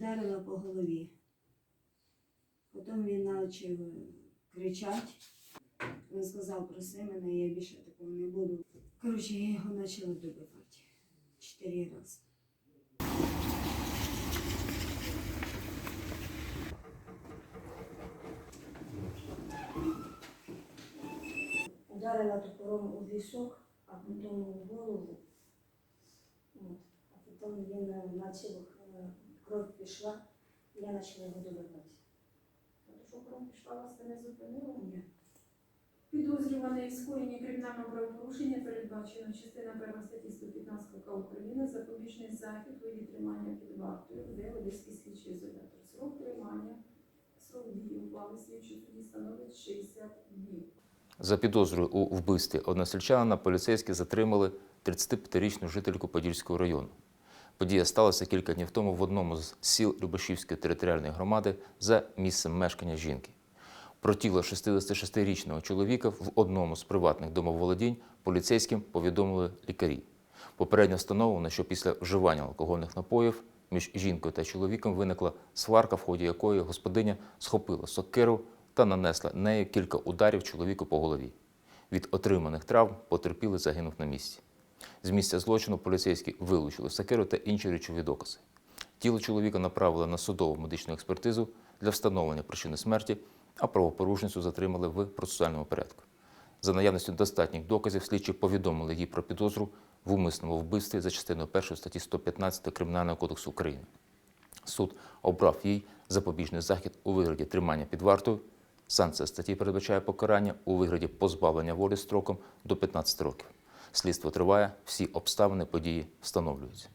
ударила по голові. Потім він почав кричати. Він сказав, проси мене, я більше такого не буду. Коротше, я його почала добивати. Чотири рази. Ударила топором у вісок, а потім у голову. От. А потім він е, почав, е, кров пішла, і я почала його добивати. Тому що кров пішла, вас не зупинило? Ні. Підозрюваний в скоєнні кримінального правопорушення передбачено частина 1 статті 115 КК України запобіжний захід у виді тримання під вартою, де Одеський слідчий ізолятор. Срок тримання, срок дії ухвали слідчого судді становить 60 днів. За підозрою у вбивстві односельчанина поліцейські затримали 35-річну жительку Подільського району. Подія сталася кілька днів тому в одному з сіл Любашівської територіальної громади за місцем мешкання жінки. Про тіло 66-річного чоловіка в одному з приватних домоволодінь поліцейським повідомили лікарі. Попередньо встановлено, що після вживання алкогольних напоїв між жінкою та чоловіком виникла сварка, в ході якої господиня схопила сокиру та нанесла нею кілька ударів чоловіку по голові. Від отриманих травм потерпілий загинув на місці. З місця злочину поліцейські вилучили сокиру та інші речові докази. Тіло чоловіка направили на судову медичну експертизу для встановлення причини смерті, а правопорушницю затримали в процесуальному порядку. За наявністю достатніх доказів слідчі повідомили їй про підозру в умисному вбивстві за частиною 1 статті 115 Кримінального кодексу України. Суд обрав їй запобіжний захід у вигляді тримання під вартою. Санкція статті передбачає покарання у вигляді позбавлення волі строком до 15 років. Слідство триває, всі обставини події встановлюються.